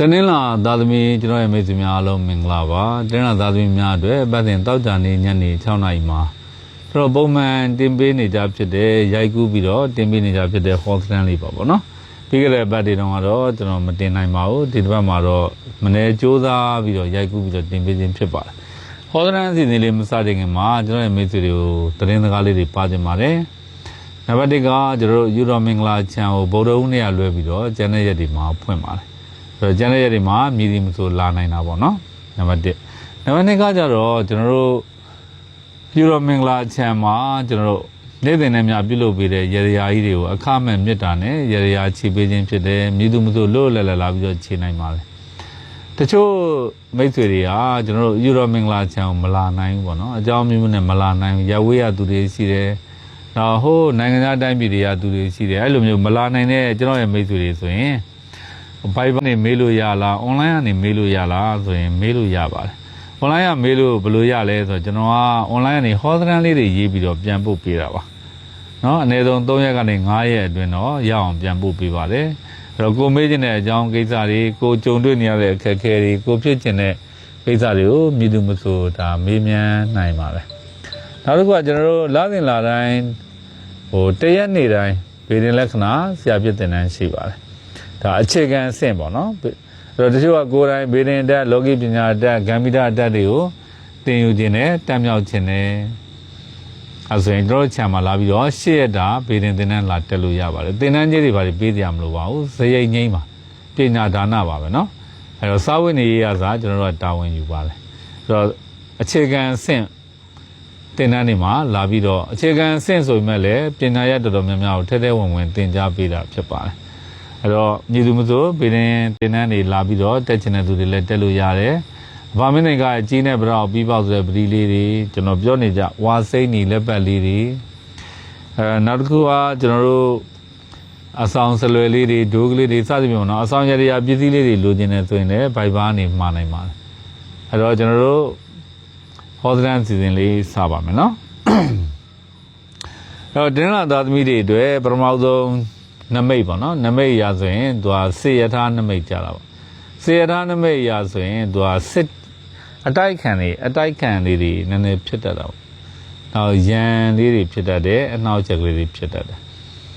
တနင်္လာသာသမီကျွန်တော်ရဲ့မိတ်ဆွေများအားလုံးမင်္ဂလာပါတနင်္လာသာသမီများအတွက်ပတ်စဉ်တောက်ကြနေညနေ6နာရီမှာကျွန်တော်ပုံမှန်တင်ပေးနေကြဖြစ်တဲ့ရိုက်ကူးပြီးတော့တင်ပေးနေကြဖြစ်တဲ့ hot stand လေးပါဗောနော်ပြီးကြတဲ့ဘတ်တွေတော့ကတော့ကျွန်တော်မတင်နိုင်ပါဘူးဒီတစ်ပတ်မှာတော့မနေ့စူးစမ်းပြီးတော့ရိုက်ကူးပြီးတော့တင်ပေးခြင်းဖြစ်ပါတယ် hot stand အစီအစဉ်လေးမစတင်ခင်မှာကျွန်တော်ရဲ့မိတ်ဆွေတွေကိုသတင်းစကားလေးတွေပါတင်ပါတယ်နံပါတ်1ကကျွန်တော်တို့ယူရိုမင်္ဂလာချန်ကိုဗုဒ္ဓဦးနေ့ကလွှဲပြီးတော့ကျန်တဲ့ရက်တွေမှာဖွင့်ပါတယ် ဆိုတော့ကျန်တဲ့ရက်တွေမှာမြည်သည်မဆိုလာနိုင်တာပေါ့နော်နံပါတ်1နံပါတ်2ကကြတော့ကျွန်တော်တို့ယူရိုမင်္ဂလာချမ်းမှာကျွန်တော်တို့နေ့စဉ်နဲ့များပြုလုပ်ပေးတဲ့ရေရာကြီးတွေကိုအခမဲ့မြစ်တာနဲ့ရေရာခြေပေးခြင်းဖြစ်တယ်မြည်သူမဆိုလို့လဲလဲလာပြီးတော့ခြေနိုင်ပါလေတချို့မိတ်ဆွေတွေကကျွန်တော်တို့ယူရိုမင်္ဂလာချမ်းကိုမလာနိုင်ဘူးပေါ့နော်အကြောင်းမျိုးမျိုးနဲ့မလာနိုင်ဘူးရဝေးရသူတွေရှိတယ်တော့ဟိုးနိုင်ငံသားတိုင်းပြည်တွေကသူတွေရှိတယ်အဲ့လိုမျိုးမလာနိုင်တဲ့ကျွန်တော်ရဲ့မိတ်ဆွေတွေဆိုရင် ဘိုင်ဘာနေမေးလို့ရလားအွန်လိုင်းကနေမေးလို့ရလားဆိုရင်မေးလို့ရပါတယ်အွန်လိုင်းကမေးလို့ဘယ်လိုရလဲဆိုတော့ကျွန်တော်ကအွန်လိုင်းကနေဟောသရန်လေးတွေရေးပြီးတော့ပြန်ပို့ပေးတာပါเนาะအနည်းဆုံး3ရက်ကနေ5ရက်အတွင်းတော့ရအောင်ပြန်ပို့ပေးပါတယ်အဲ့တော့ကိုမေးခြင်းတဲ့အကြောင်းကိစ္စတွေကိုကြုံတွေ့နေရတဲ့အခက်အခဲတွေကိုဖြစ်ခြင်းတဲ့ကိစ္စတွေကိုမြည်သူမဆိုဒါမေးမြန်းနိုင်ပါတယ်နောက်တစ်ခုကကျွန်တော်တို့လာစဉ်လာတိုင်းဟိုတရက်နေ့တိုင်းဗေဒင်လက္ခဏာဆရာပြတဲ့တန်းရှိပါတယ် ဒါအခြေခံအဆင့်ပေါ့နော်အဲ့တော့တချို့ကကိုယ်တိုင်ဘေးရင်တက်လောကီပညာတက်ဂမ်မီတာတက်တွေကိုသင်ယူခြင်းနဲ့တက်မြောက်ခြင်းနဲ့အဲဆိုရင်တို့ချမ်းမှာလာပြီးတော့ရှေ့ရတာဘေးရင်သင်တန်းလာတက်လို့ရပါတယ်သင်တန်းကြီးတွေပါပေးကြရမလို့ပါဘူးဇရိတ်ငိမ့်ပါပညာဒါနပါပဲเนาะအဲ့တော့စာဝတ်နေရေးရစားကျွန်တော်တို့ကတာဝန်ယူပါတယ်အဲ့တော့အခြေခံအဆင့်သင်တန်းတွေမှာလာပြီးတော့အခြေခံအဆင့်ဆိုပေမဲ့လည်းပညာရတော်တော်များများကိုထဲထဲဝင်ဝင်သင်ကြားပေးတာဖြစ်ပါတယ် အဲ့တော့မြေသူမဆိုဗေဒင်တင်တန်းတွေလာပြီးတော့တက်ချင်တဲ့သူတွေလည်းတက်လို့ရတယ်။ဗာမင်းတွေကအကြီးနဲ့ဗရောက်ပြီးပေါက်ဆိုတဲ့ပတိလေးတွေကျွန်တော်ပြောနေကြဝါစိမ့်နေလက်ပတ်လေးတွေအဲနောက်တစ်ခုကကျွန်တော်တို့အဆောင်ဆလွယ်လေးတွေဒိုးကလေးတွေစသဖြင့်ပေါ့နော်အဆောင်ရရပစ္စည်းလေးတွေလိုချင်တယ်ဆိုရင်လည်းဘိုက်ဘာနေမှာနိုင်ပါတယ်။အဲ့တော့ကျွန်တော်တို့ဟောဒရန်စီစဉ်လေးစပါမယ်နော်။အဲ့တော့တင်းလာသားသမီးတွေအတွက်ပထမဆုံး နမိတ်ပေါ့နော်နမိတ်ရာဆိုရင်သူကစေယထာနမိတ်ကြတာပေါ့စေယထာနမိတ်ရာဆိုရင်သူကစစ်အတိုက်ခံတွေအတိုက်ခံလေးတွေနည်းနည်းဖြစ်တတ်တာပေါ့နောက်ရန်လေးတွေဖြစ်တတ်တယ်အနှောက်အယှက်ကလေးတွေဖြစ်တတ်တယ်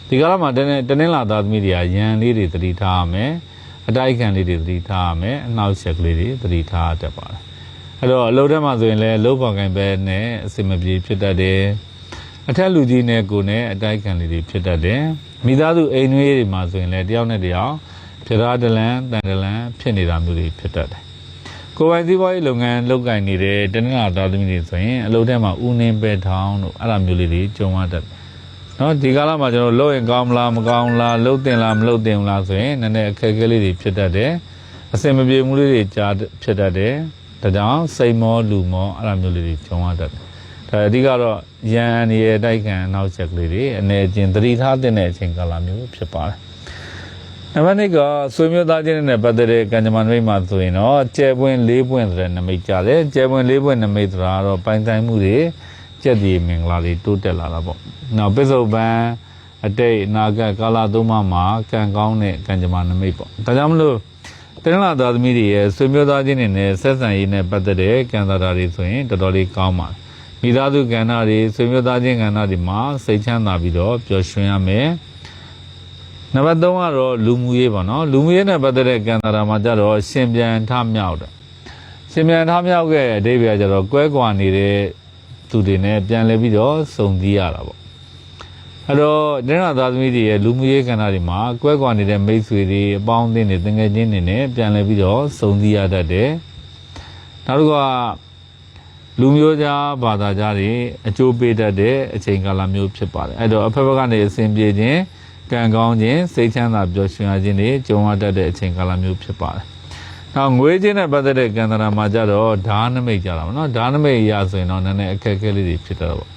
ဒီကာလမှာတနေ့တနေ့လာသားသမီးတွေကရန်လေးတွေသတိထားရမယ်အတိုက်ခံလေးတွေသတိထားရမယ်အနှောက်အယှက်ကလေးတွေသတိထားရတတ်ပါတယ်အဲ့တော့အလုပ်ထဲမှာဆိုရင်လည်းလုပ်ပေါ်ကင်ပဲနဲ့အစင်မပြေဖြစ်တတ်တယ်အထက်လူကြီးနဲ့ကိုယ်နဲ့အတိုက်ခံလေးတွေဖြစ်တတ်တယ် မိသားစုအိမ်နွေးတွေမှာဆိုရင်လည်းတယောက်နဲ့တယောက်ပြဓာဒလန်တန်ဒလန်ဖြစ်နေတာမျိုးတွေဖြစ်တတ်တယ်။ကိုယ်ပိုင်စည်းပွားရေးလုပ်ငန်းလုပ်ကိုင်နေတဲ့တနင်္လာသားသမီးတွေဆိုရင်အလုပ်ထဲမှာဦးနှင်းပဲထောင်းတို့အဲ့လိုမျိုးလေးတွေကြုံရတတ်တယ်။နော်ဒီကာလမှာကျွန်တော်လုပ်ရင်ကောင်းမလားမကောင်းလားလုပ်တင်လားမလုပ်တင်ဘူးလားဆိုရင်နည်းနည်းအခက်အခဲလေးတွေဖြစ်တတ်တယ်။အစင်မပြေမှုလေးတွေကြာဖြစ်တတ်တယ်။ဒါကြောင့်စိတ်မောလူမောအဲ့လိုမျိုးလေးတွေကြုံရတတ်တယ်။ဒါအဓိကတော့ ရန်အနေရဲ့တိုက်ခံနောက်ချက်ကလေးတွေအနေအချင်းသတိထားတဲ့အချိန်ကာလမျိုးဖြစ်ပါတယ်။နံပါတ်2ကဆွေမျိုးသားချင်းနဲ့ပတ်သက်တဲ့ကံကြမ္မာနမိတ်မှာဆိုရင်တော့ကျဲပွင့်၄ပွင့်ဆိုတဲ့နမိတ်ကြတယ်။ကျဲပွင့်၄ပွင့်နမိတ်ဆိုတာကတော့ပိုင်ဆိုင်မှုတွေကြက်ဒီမင်္ဂလာတွေတိုးတက်လာတာပေါ့။နောက်ပစ္စုပန်အတိတ်အနာဂတ်ကာလသုံးပါးမှာကံကောင်းတဲ့ကံကြမ္မာနမိတ်ပေါ့။ဒါကြောင့်မလို့တနင်္လာသားသမီးတွေရဲ့ဆွေမျိုးသားချင်းတွေနဲ့ဆက်ဆံရေးနဲ့ပတ်သက်တဲ့ကံသာတာတွေဆိုရင်တော်တော်လေးကောင်းပါတယ်။ မိသားစုကဏ္ဍတွေဆွေမျိုးသားချင်းကဏ္ဍတွေမှာစိတ်ချမ်းသာပြီးတော့ပျော်ရွှင်ရမယ်နံပါတ်3ကတော့လူမှုရေးပေါ့နော်လူမှုရေးနဲ့ပတ်သက်တဲ့ကဏ္ဍတာမှာကြတော့ရှင်ပြန်ထမြောက်တယ်ရှင်ပြန်ထမြောက်ရဲ့အတိပ္ပယ်ကကြတော့ကွဲကွာနေတဲ့သူတွေနဲ့ပြန်လဲပြီးတော့စုံစည်းရတာပေါ့အဲ့တော့ဒိဋ္ဌာသားသမီးတွေရဲ့လူမှုရေးကဏ္ဍတွေမှာကွဲကွာနေတဲ့မိတ်ဆွေတွေအပေါင်းအသင်းတွေတငယ်ချင်းတွေနဲ့ပြန်လဲပြီးတော့စုံစည်းရတတ်တယ်နောက်တစ်ခုက လူမျိုးကြားဘာသာကြားတွေအကျိုးပေးတတ်တဲ့အချိန်ကာလမျိုးဖြစ်ပါတယ်အဲ့တော့အဖက်ဖက်ကနေအစဉ်ပြေခြင်းကံကောင်းခြင်းစိတ်ချမ်းသာပျော်ရွှင်ရခြင်းတွေကြုံရတတ်တဲ့အချိန်ကာလမျိုးဖြစ်ပါတယ်နောက်ငွေချင်းနဲ့ပတ်သက်တဲ့ကံတရာမှာကြတော့ဓာနမိတ်ကြတာပေါ့နော်ဓာနမိတ်အရာဆိုရင်တော့နည်းနည်းအခက်အခဲလေးတွေဖြစ်တတ်တော့ပေါ့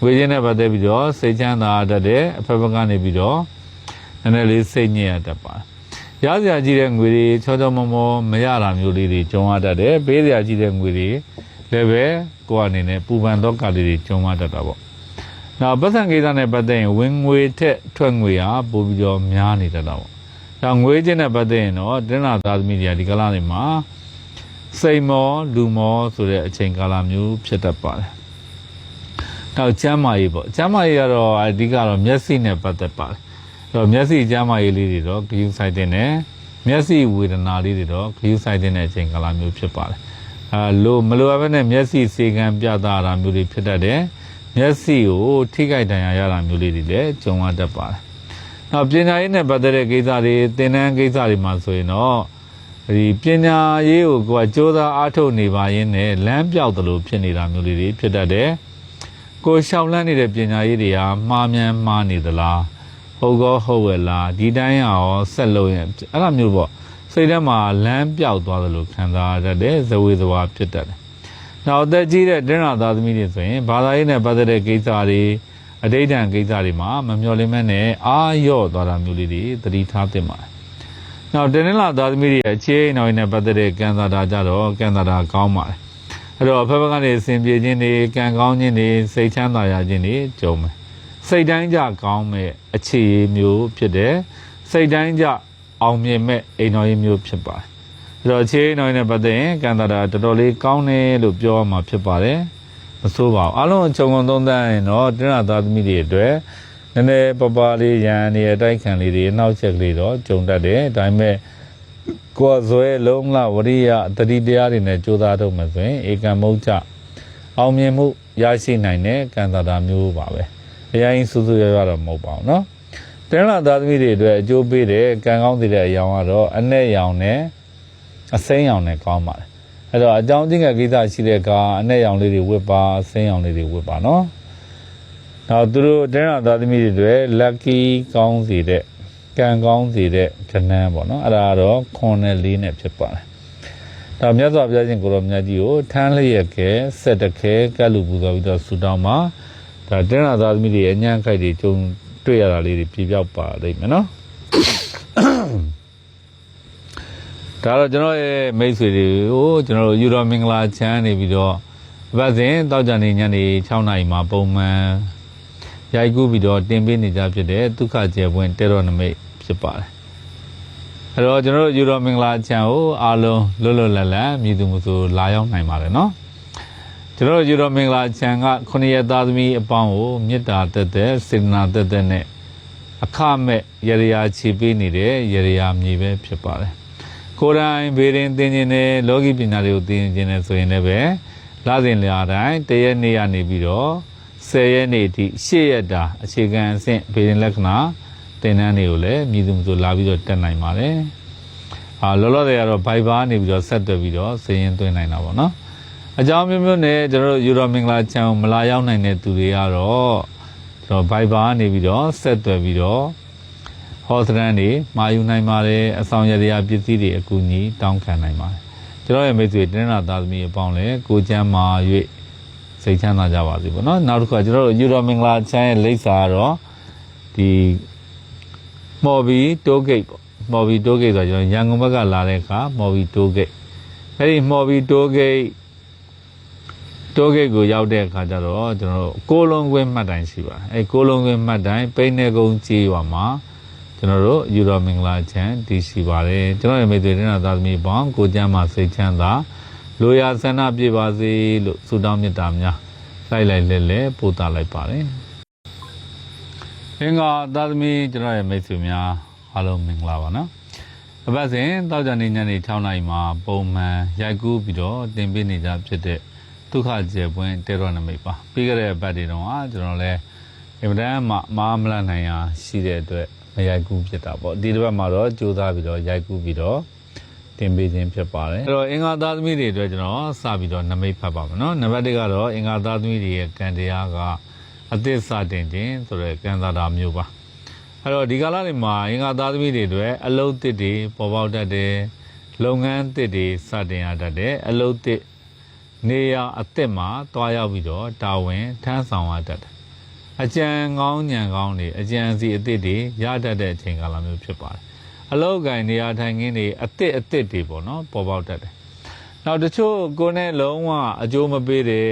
ငွေချင်းနဲ့ပတ်သက်ပြီးတော့စိတ်ချမ်းသာတတ်တဲ့အဖက်ဖက်ကနေပြီးတော့နည်းနည်းလေးစိတ်ညစ်ရတတ်ပါတယ်ရစရာကြီးတဲ့ငွေတွေချောချောမောမောမရတာမျိုးလေးတွေကြုံရတတ်တယ်ပေးစရာကြီးတဲ့ငွေတွေ လည်းပဲကိုယ်အနေနဲ့ပူပန်တော့ကလေးတွေကျုံမတတ်တာပေါ့။နောက်ပတ်စံကိစ္စနဲ့ပတ်သက်ရင်ဝင်ငွေထက်ထွက်ငွေဟာပိုပြီးတော့များနေတတ်တာပေါ့။ဒါငွေချင်းနဲ့ပတ်သက်ရင်တော့တင်းနာသားသမီးတွေကဒီကလာနေမှာစိတ်မောလူမောဆိုတဲ့အချိန်ကာလမျိုးဖြစ်တတ်ပါတယ်။နောက်ကျမ်းမာရေးပေါ့ကျမ်းမာရေးကတော့အဓိကတော့မျက်စိနဲ့ပတ်သက်ပါတယ်။အဲ့တော့မျက်စိကျမ်းမာရေးလေးတွေတော့ဂရုစိုက်တဲ့နဲ့မျက်စိဝေဒနာလေးတွေတော့ဂရုစိုက်တဲ့အချိန်ကာလမျိုးဖြစ်ပါတယ်။ အဲလိုမလိုအပ်ဘဲနဲ့မျက်စိစေကံပြတာတာမျိုးတွေဖြစ်တတ်တယ်။မျက်စိကိုထိခိုက်ဒဏ်ရာရတာမျိုးလေးတွေလည်းကြုံရတတ်ပါတယ်။နောက်ပညာရေးနဲ့ပတ်သက်တဲ့ကိစ္စတွေသင်တန်းကိစ္စတွေမှာဆိုရင်တော့ဒီပညာရေးကိုကိုယ်ကစ조사အားထုတ်နေပါရင်လည်းလမ်းပြောက်သလိုဖြစ်နေတာမျိုးလေးတွေဖြစ်တတ်တယ်။ကိုယ်ရှောင်လန်းနေတဲ့ပညာရေးတွေဟာမှားမြန်မှားနေသလားဟုတ်ကောဟုတ်ဝဲလားဒီတိုင်းရောဆက်လို့ရင်အဲ့လိုမျိုးပေါ့ စိတ်ထဲမှာလမ်းပြောက်သွားသလိုခံစားရတတ်တယ်ဇဝေဇဝါဖြစ်တတ်တယ်။နောက်အသက်ကြီးတဲ့တင်းရာသားသမီးတွေဆိုရင်ဘာသာရေးနဲ့ပတ်သက်တဲ့ကိစ္စတွေအတိတ်တန်ကိစ္စတွေမှာမမျှော်လင့်မဲနဲ့အာရော့သွားတာမျိုးလေးတွေသတိထားသင့်ပါတယ်။နောက်တင်းလာသားသမီးတွေရဲ့အခြေအနေနောက်နဲ့ပတ်သက်တဲ့ကံသာတာကြတော့ကံသာတာကောင်းပါတယ်။အဲ့တော့ဖက်ဖက်ကနေအစဉ်ပြေခြင်းတွေကံကောင်းခြင်းတွေစိတ်ချမ်းသာရခြင်းတွေကြုံမယ်။စိတ်တိုင်းကြကောင်းမဲ့အခြေအနေမျိုးဖြစ်တယ်။စိတ်တိုင်းကြ အောင်မြင်မဲ့အိမ်တော်ရေးမျိုးဖြစ်ပါတယ်။အဲ့တော့အခြေအနေနောက်နဲ့ပတ်သက်ရင်ကံသာတာတော်တော်လေးကောင်းတယ်လို့ပြောရမှာဖြစ်ပါတယ်။မဆိုးပါဘူးအလုံးခြုံငုံသုံးသပ်ရင်တော့တင်းရသားသမီးတွေအတွက်နည်းနည်းပပလေးရန်နေအတိုက်ခံလေးတွေနောက်ချက်ကလေးတော့ကြုံတတ်တယ်ဒါပေမဲ့ကိုယ်ဇွဲလုံးလဝရိယတတိတရားတွေနဲ့ကြိုးစားတော့မှဆိုရင်ဧကံမုတ်ချအောင်မြင်မှုရရှိနိုင်တဲ့ကံသာတာမျိုးပါပဲအရင်စူးစူးရရတော့မဟုတ်ပါဘူးเนาะ တင်းရသားသမီးတွေအတွက်အကျိုးပေးတဲ့ကံကောင်းတဲ့အရောင်ကတော့အနဲ့ရောင်နဲ့အစိမ်းရောင်နဲ့ကောင်းပါတယ်အဲ့တော့အကြောင်းချင်းကကိစ္စရှိတဲ့ကအနဲ့ရောင်လေးတွေဝတ်ပါအစိမ်းရောင်လေးတွေဝတ်ပါနော်နောက်သူတို့တင်းရသားသမီးတွေအတွက် lucky ကောင်းစီတဲ့ကံကောင်းစီတဲ့ခဏန်းပေါ့နော်အဲ့ဒါကတော့ခွန်နဲ့လေးနဲ့ဖြစ်ပါတယ်ဒါမြတ်စွာဘုရားရှင်ကိုရောမြတ်ကြီးကိုထမ်းလျက်ကဲဆက်တခဲကတ်လူပူဇော်ပြီးတော့ဆူတောင်းမှာဒါတင်းရသားသမီးတွေအညံ့ခိုက်တွေကြုံ တွေ့ရတာလေးတွေပြပြောက်ပါလိမ့်မယ်နော်ဒါတော့ကျွန်တော်ရဲ့မိတ်ဆွေတွေကိုကျွန်တော်တို့ယူတော်မင်္ဂလာချမ်းနေပြီးတော့အပတ်စဉ်တောက်ကြနေညနေ6နာရီမှာပုံမှန်ရိုက်ကူးပြီးတော့တင်ပေးနေကြဖြစ်တဲ့ဒုက္ခကျေပွင့်တေရောနမိတ်ဖြစ်ပါတယ်။အဲတော့ကျွန်တော်တို့ယူတော်မင်္ဂလာချမ်းကိုအားလုံးလွတ်လွတ်လပ်လပ်မြည်သူမှုဆိုလာရောက်နိုင်ပါတယ်နော်။ ကျွန်တော်တို့ယူတော်မင်္ဂလာချမ်းကခုနှစ်ရက်သားသမီးအပေါင်းကိုမေတ္တာတက်တဲ့စေတနာတက်တဲ့နဲ့အခမဲ့ရရရာချီပေးနေတဲ့ရရရာမြေပဲဖြစ်ပါတယ်။ကိုယ်တိုင်ဘေးရင်သင်ခြင်းနဲ့လောကီပညာတွေကိုသင်ခြင်းနဲ့ဆိုရင်လည်းပဲလာစဉ်လျာတိုင်းတရက်နေ့ကနေပြီးတော့10ရက်နေ့အထိ8ရက်တာအခြေခံအဆင့်ဘေးရင်လက္ခဏာသင်တန်းတွေကိုလည်းမြည်သူမျိုးလာပြီးတော့တက်နိုင်ပါတယ်။အာလောလောဆယ်ကတော့ Viber နေပြီးတော့ဆက်သွယ်ပြီးတော့စည်ရင်သွင်းနိုင်တာပေါ့နော်။ အကြောင်းမျိုးမျိုးနဲ့ကျွန်တော်တို့ယူရိုမင်္ဂလာချန်မလာရောက်နိုင်တဲ့သူတွေကတော့ကျွန်တော် Viber နေပြီးတော့ဆက်သွယ်ပြီးတော့ဟောစရန်တွေမာယူနိုင်ပါတယ်အဆောင်ရတရားပစ္စည်းတွေအကူအညီတောင်းခံနိုင်ပါတယ်ကျွန်တော်ရဲ့မိတ်ဆွေတင်းနာသားသမီးအပေါင်းလည်းကိုချမ်းမာ၍စိတ်ချမ်းသာကြပါစေပေါ့နော်နောက်တစ်ခါကျွန်တော်တို့ယူရိုမင်္ဂလာချမ်းရဲ့လိပ်စာကတော့ဒီမော်ဘီတိုးဂိတ်ပေါ့မော်ဘီတိုးဂိတ်ဆိုတော့ကျွန်တော်ရန်ကုန်ဘက်ကလာတဲ့အခါမော်ဘီတိုးဂိတ်အဲဒီမော်ဘီတိုးဂိတ် တိုးဂိတ်ကိုရောက်တဲ့အခါကျတော့ကျွန်တော်တို့ကိုလုံးကွင်းမှတ်တိုင်ရှိပါတယ်အဲကိုလုံးကွင်းမှတ်တိုင်ပိန်းနေကုန်းကြီးရွာမှာကျွန်တော်တို့ယူတော်မင်္ဂလာချမ်းတည်ရှိပါတယ်ကျွန်တော်ရဲ့မိတ်ဆွေတင်တာသာသမီပေါင်းကိုကျမ်းမှာစိတ်ချမ်းသာလိုရာဆန္ဒပြည့်ပါစေလို့ဆုတောင်းမေတ္တာများလိုက်လိုက်လဲလဲပို့သလိုက်ပါတယ်အင်္ဂါသာသမီကျွန်တော်ရဲ့မိတ်ဆွေများအားလုံးမင်္ဂလာပါနော်အပတ်စဉ်တောက်ကြနေညနေ6နာရီမှာပုံမှန်ရိုက်ကူးပြီးတော့တင်ပေးနေကြဖြစ်တဲ့ ဒုက္ခကျေပွင့်တေရောနမိတ်ပါပြီးခဲ့တဲ့အပတ်တွေတုန်းကကျွန်တော်လည်းအင်မတန်မှမာမလနိုင်ရာရှိတဲ့အတွက်မရိုက်ကူးဖြစ်တာပေါ့ဒီတစ်ပတ်မှာတော့ကြိုးစားပြီးတော့ရိုက်ကူးပြီးတော့တင်ပေးခြင်းဖြစ်ပါတယ်အဲ့တော့အင်္ဂါသားသမီးတွေအတွက်ကျွန်တော်စပြီးတော့နမိတ်ဖတ်ပါမယ်နော်နံပါတ်1ကတော့အင်္ဂါသားသမီးတွေရဲ့ကံတရားကအသစ်စတင်ခြင်းဆိုတဲ့ကံသာတာမျိုးပါအဲ့တော့ဒီကာလတွေမှာအင်္ဂါသားသမီးတွေအတွက်အလုတ်တစ်တွေပေါ်ပေါက်တတ်တယ်လုပ်ငန်းတစ်တွေစတင်ရတတ်တယ်အလုတ်တစ် နေရာအသစ်မှာတွားရောက်ပြီးတော့တာဝန်ထမ်းဆောင်ရတတ်တယ်အကြံကောင်းညံကောင်းတွေအကြံစီအစ်စ်တွေရတတ်တဲ့အချိန်ကာလမျိုးဖြစ်ပါတယ်အလောက်ကင်နေရာထိုင်ခင်းတွေအစ်စ်အစ်စ်တွေပေါ့နော်ပေါ်ပေါက်တတ်တယ်နောက်တချို့ကိုယ်နဲ့လုံးဝအကျိုးမပေးတဲ့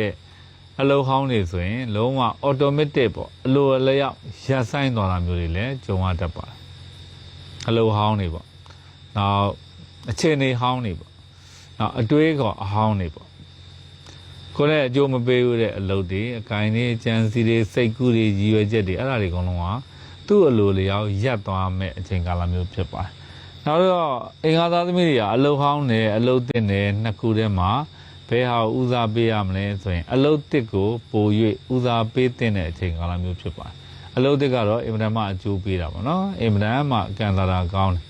အလုံးဟောင်းတွေဆိုရင်လုံးဝ automatic ပေါ့အလိုအလျောက်ရပ်ဆိုင်သွားတာမျိုးတွေလည်းကြုံရတတ်ပါတယ်အလုပ်ဟောင်းတွေပေါ့နောက်အခြေအနေဟောင်းတွေပေါ့နောက်အတွေးကောအဟောင်းတွေပေါ့ ကိုယ်နဲ့အကျိုးမပေးဘူးတဲ့အလုပ်တွေအကိုင်တွေအကြံစီတွေစိတ်ကူးတွေရည်ရွယ်ချက်တွေအဲ့ဒါတွေအကုန်လုံးကသူ့အလိုလျောက်ရပ်သွားမဲ့အချိန်ကာလမျိုးဖြစ်ပါတယ်နောက်တော့အင်္ဂါသားသမီးတွေကအလုပ်ဟောင်းနဲ့အလုပ်တင်တဲ့နှစ်ခုထဲမှာဘယ်ဟာကိုဦးစားပေးရမလဲဆိုရင် အလုပ်တစ်ကိုပို၍ဦးစားပေးတဲ့အချိန်ကာလမျိုးဖြစ်ပါတယ်အလုပ်တစ်ကတော့အင်မတန်မှအကျိုးပေးတာပေါ့နော်အင်မတန်မှအကန့်အသတ်ကောင်းတယ်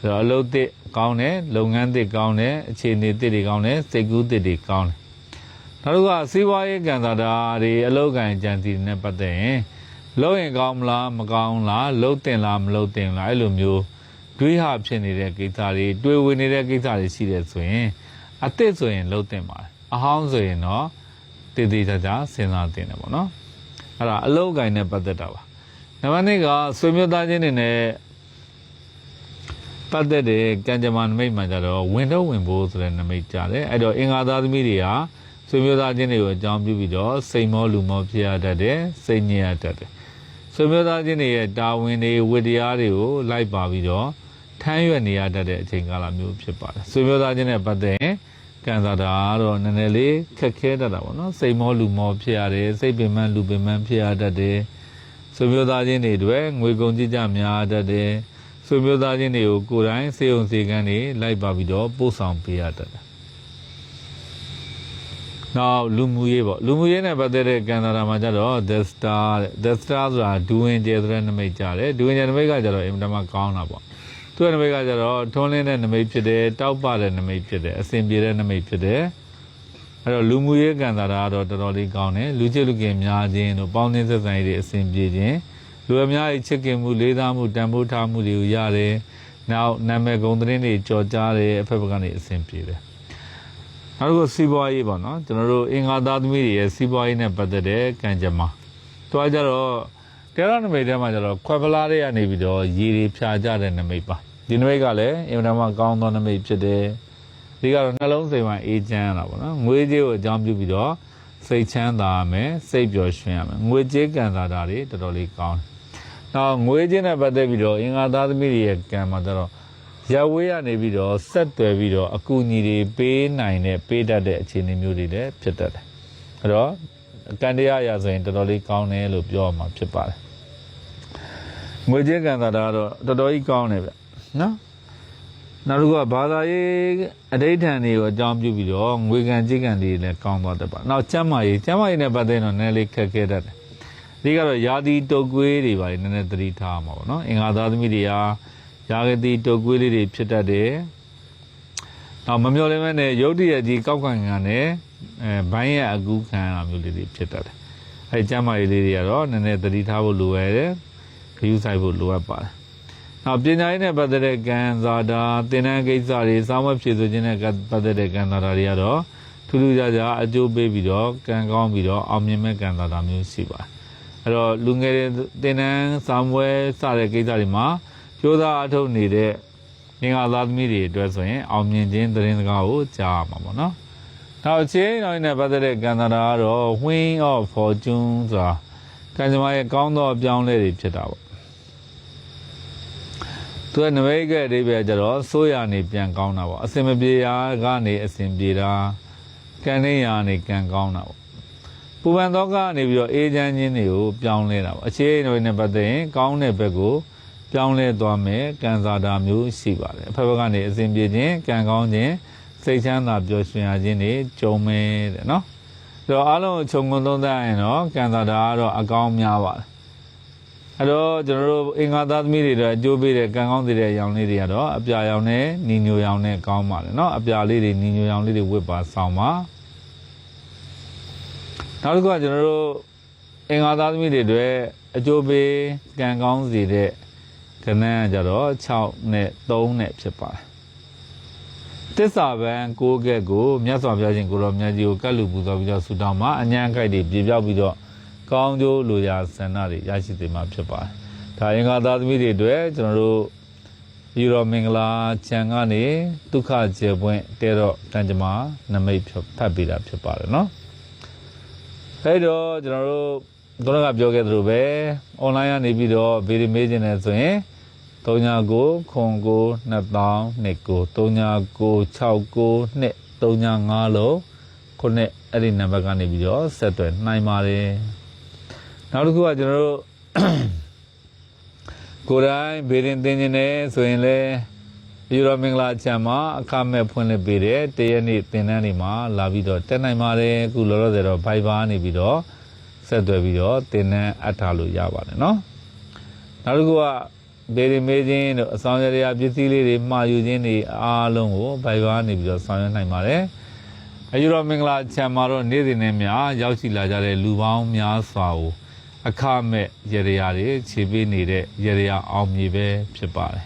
ဆိုတော့အလုပ်တစ်ကောင်းတယ်လုပ်ငန်းတစ်ကောင်းတယ်အခြေအနေတစ်တွေကောင်းတယ်စိတ်ကူးတစ်တွေကောင်းတယ် နောက်တစ်ခုကစီးပွားရေးကံတာတာတွေအလုပ်ကံကြံစီတွေနဲ့ပတ်သက်ရင်လုပ်ရင်ကောင်းမလားမကောင်းလားလုပ်တင်လားမလုပ်တင်လားအဲ့လိုမျိုးတွေးဟဖြစ်နေတဲ့ကိစ္စတွေတွေးဝင်နေတဲ့ကိစ္စတွေရှိတယ်ဆိုရင်အသစ်ဆိုရင်လုပ်တင်ပါတယ်အဟောင်းဆိုရင်တော့တည်တည်ကြကြစဉ်းစားတင်တယ်ပေါ့နော်အဲ့ဒါအလုပ်ကံနဲ့ပတ်သက်တာပါနံပါတ်2ကဆွေမျိုးသားချင်းတွေနဲ့ပတ်သက်တဲ့ကံကြမ္မာနမိတ်မှကြတော့ဝင်တော့ဝင်ဖို့ဆိုတဲ့နမိတ်ကြတယ်အဲ့တော့အင်္ဂါသားသမီးတွေဟာ ဆွေမျိုးသားချင်းတွေကိုအကြောင်းပြုပြီးတော့စိတ်မောလူမောဖြစ်ရတတ်တယ်စိတ်ညစ်ရတတ်တယ်ဆွေမျိုးသားချင်းတွေရဲ့တာဝန်တွေဝတ္တရားတွေကိုလိုက်ပါပြီးတော့ထမ်းရွက်နေရတတ်တဲ့အချိန်ကာလမျိုးဖြစ်ပါတယ်ဆွေမျိုးသားချင်းနဲ့ပတ်သက်ရင်ကံစားတာကတော့နည်းနည်းလေးခက်ခဲတတ်တာပေါ့နော်စိတ်မောလူမောဖြစ်ရတယ်စိတ်ပင်ပန်းလူပင်ပန်းဖြစ်ရတတ်တယ်ဆွေမျိုးသားချင်းတွေတွေငွေကုန်ကြည့်ကြများတတ်တယ်ဆွေမျိုးသားချင်းတွေကိုကိုယ်တိုင်စေုံစေကန်းတွေလိုက်ပါပြီးတော့ပို့ဆောင်ပေးရတတ်တယ် နောက်လူမှုရေးပေါ့လူမှုရေးနဲ့ပတ်သက်တဲ့ကံတာမှာကျတော့ the star တဲ့ the star ဆိုတာဒူဝင်ကျဲဆိုတဲ့နမိတ်ကြတယ်ဒူဝင်ကျဲနမိတ်ကကျတော့အင်မတန်မှကောင်းတာပေါ့သူ့ရဲ့နမိတ်ကကျတော့ထွန်းလင်းတဲ့နမိတ်ဖြစ်တယ်တောက်ပတဲ့နမိတ်ဖြစ်တယ်အစဉ်ပြေတဲ့နမိတ်ဖြစ်တယ်အဲ့တော့လူမှုရေးကံတာကတော့တော်တော်လေးကောင်းတယ်လူချစ်လူခင်များခြင်းတို့ပေါင်းသင်းဆက်ဆံရေးတွေအစဉ်ပြေခြင်းလူအများကြီးချစ်ခင်မှုလေးစားမှုတန်ဖိုးထားမှုတွေကိုရတယ်နောက်နာမည်ဂုဏ်သတင်းတွေကြော်ကြားတယ်အဖက်ဘက်ကနေအစဉ်ပြေတယ် နောက်တစ်ခုစီးပွားရေးပေါ့နော်ကျွန်တော်တို့အင်္ဂါသားသမီးတွေရဲ့စီးပွားရေးနဲ့ပတ်သက်တဲ့ကံကြမ္မာတွားကြတော့တရားနမိတ်ထဲမှာကျတော့ခွက်ဖလားတွေကနေပြီးတော့ရေတွေဖြာကြတဲ့နမိတ်ပါဒီနမိတ်ကလည်းအင်မတန်မှကောင်းသောနမိတ်ဖြစ်တယ်ဒီကတော့နှလုံးစိမ်မှာအေးချမ်းရတာပေါ့နော်ငွေကြေးကိုအကြောင်းပြုပြီးတော့စိတ်ချမ်းသာရမယ်စိတ်ပျော်ရွှင်ရမယ်ငွေကြေးကံစားတာတွေတော်တော်လေးကောင်းတယ်နောက်ငွေကြေးနဲ့ပတ်သက်ပြီးတော့အင်္ဂါသားသမီးတွေရဲ့ကံမှာကျတော့ ရဝေးရနေပြီးတော့ဆက်သွယ်ပြီးတော့အကူအညီတွေပေးနိုင်တဲ့ပေးတတ်တဲ့အခြေအနေမျိုးတွေလည်းဖြစ်တတ်တယ်အဲ့တော့ကံတရားအရာဆိုရင်တော်တော်လေးကောင်းတယ်လို့ပြောရမှာဖြစ်ပါတယ်ငွေကြေးကံစားတာကတော့တော်တော်ကြီးကောင်းတယ်ဗျနော်နောက်တစ်ခုကဘာသာရေးအဋိဌာန်တွေကိုအကြောင်းပြုပြီးတော့ငွေကံကြေးကံတွေလည်းကောင်းသွားတတ်ပါနောက်ကျမ်းမာရေးကျမ်းမာရေးနဲ့ပတ်သက်တော့နည်းနည်းလေးခက်ခဲတတ်တယ်ဒီကတော့ယာတီတုတ်ကွေးတွေပါလေနည်းနည်းသတိထားမှာပေါ့နော်အင်္ဂါသားသမီးတွေဟာ ယာကတိတုတ်ကွေးလေးတွေဖြစ်တတ်တယ်နောက်မမျော်လင့်မဲ့နဲ့ရုတ်တရက်ကြီးကောက်ခံခံနဲ့အဲဘိုင်းရဲ့အကူခံရမျိုးလေးတွေဖြစ်တတ်တယ်အဲကျမ်းမာရေးလေးတွေကတော့နည်းနည်းသတိထားဖို့လိုရတယ်ခရူးဆိုင်ဖို့လိုအပ်ပါတယ်နောက်ပညာရေးနဲ့ပတ်သက်တဲ့ကံစားတာသင်တန်းကိစ္စတွေစောင်းမဖြည့်ဆိုခြင်းနဲ့ပတ်သက်တဲ့ကံစားတာတွေကတော့ထူးထူးခြားခြားအကျိုးပေးပြီးတော့ကံကောင်းပြီးတော့အောင်မြင်မဲ့ကံစားတာမျိုးရှိပါတယ်အဲ့တော့လူငယ်တွေသင်တန်းစာမွဲစတဲ့ကိစ္စတွေမှာ ကြိုးစားအထုတ်နေတဲ့ငင်္ဂါသားသမီးတွေအတွက်ဆိုရင်အောင်မြင်ခြင်းသတင်းစကားကိုကြားရမှာပေါ့နော်။နောက်အချင်းတော်နဲ့ပတ်သက်တဲ့ကံတာကတော့ Wing of Fortune ဆိုတာကံကြမ္မာရဲ့ကောင်းသောအပြောင်းလဲတွေဖြစ်တာပေါ့။သူကနမိတ်ကအဓိပ္ပာယ်ကျတော့စိုးရနေပြန်ကောင်းတာပေါ့။အစင်မပြေရာကနေအစင်ပြေတာကံနေရာနေကံကောင်းတာပေါ့။ပူပန်သောကနေပြီးတော့အေးချမ်းခြင်းတွေကိုပြောင်းလဲတာပေါ့။အခြေအနေတွေနဲ့ပတ်သက်ရင်ကောင်းတဲ့ဘက်ကို ပြောင်းလဲသွားမယ်ကံစားတာမျိုးရှိပါတယ်အဖက်ဘက်ကနေအစဉ်ပြေခြင်းကံကောင်းခြင်းစိတ်ချမ်းသာပျော်ရွှင်ရခြင်းတွေကြုံမယ်တဲ့နော်ဒါတော့အားလုံးခြုံငုံသုံးသပ်ရင်တော့ကံစားတာကတော့အကောင်းများပါတယ်အဲ့တော့ကျွန်တော်တို့အင်္ဂါသားသမီးတွေတော့အကျိုးပေးတဲ့ကံကောင်းတဲ့ရောင်လေးတွေကတော့အပြာရောင်နဲ့နီညိုရောင်နဲ့ကောင်းပါတယ်နော်အပြာလေးတွေနီညိုရောင်လေးတွေဝတ်ပါဆောင်ပါနောက်တစ်ခုကကျွန်တော်တို့အင်္ဂါသားသမီးတွေအတွက်အကျိုးပေးကံကောင်းစေတဲ့ ကနန်းကကြတော့6နဲ့3နဲ့ဖြစ်ပါတယ်တစ္ဆာပံ6ကက်ကိုမြတ်စွာဘုရားရှင်ကိုရောမြတ်ကြီးကိုကတ်လူပူဇော်ပြီးတော့ဆုတောင်းမှာအញ្ញံခိုက်တွေပြေပြောက်ပြီးတော့ကောင်းကျိုးလိုရာဆန္ဒတွေရရှိစေမှာဖြစ်ပါတယ်ဒါရင်္ဂါသားသမီးတွေအတွက်ကျွန်တော်တို့ယူရောမင်္ဂလာခြံကနေဒုက္ခကျေပွင့်တဲတော့ကံကြမ္မာနမိတ်ဖတ်ပေးတာဖြစ်ပါတယ်เนาะအဲ့တော့ကျွန်တော်တို့တို့ကပြောခဲ့သလိုပဲ online ကနေပြီးတော့ဗီဒီမေးခြင်းနဲ့ဆိုရင် 39ခွန်ကို2000နှစ်ကို39 69နှစ်35လုံးခုနှစ်အဲ့ဒီနံပါတ်ကနေပြီးတော့ဆက်သွယ်နိုင်ပါတယ်နောက်တစ်ခုကကျွန်တော်တို့ ကိုယ်တိုင်ဗေဒင်သင်ခြင်းနဲ့ဆိုရင်လည်းယူရိုမင်္ဂလာချမ်းမှာအခမဲ့ဖွင့်လှစ်ပေးတဲ့တရက်နေ့သင်တန်းတွေမှာလာပြီးတော့တက်နိုင်ပါတယ်အခုလောလောဆယ်တော့ Viber နေပြီးတော့ဆက်သွယ်ပြီးတော့သင်တန်းအပ်ထားလို့ရပါတယ်เนาะနောက်တစ်ခုကဗေ ဒင်မေးခြင်းတို့အဆောင်ရရာပစ္စည်းလေးတွေမှာယူခြင်းတွေအားလုံးကို Viber နေပြီးတော့ဆောင်ရွက်နိုင်ပါတယ်အယူရိုမင်္ဂလာချမ်းမှာတော့နေ့စဉ်နဲ့များရောက်ရှိလာကြတဲ့လူပေါင်းများစွာကိုအခမဲ့ရေရရာတွေခြေပေးနေတဲ့ရေရရာအောင်မြေပဲဖြစ်ပါတယ်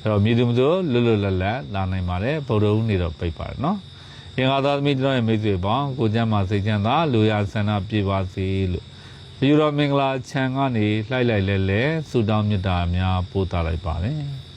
အဲ့တော့မြေသူမစိုးလွတ်လွတ်လပ်လပ်လာနိုင်ပါတယ်ဗုဒ္ဓဦးနေတော့ပြိတ်ပါတယ်နော်ရင်္ဂါသာသမီးတို့ရဲ့မိတ်ဆွေပေါင်းကိုကျမ်းမာစိတ်ချမ်းသာလူရဆန္ဒပြေပါစေလို့ ယူတော်မင်္ဂလာခြံကနေလှိုက်လိုက်လဲလဲဆုတောင်းမေတ္တာများပို့သလိုက်ပါတယ်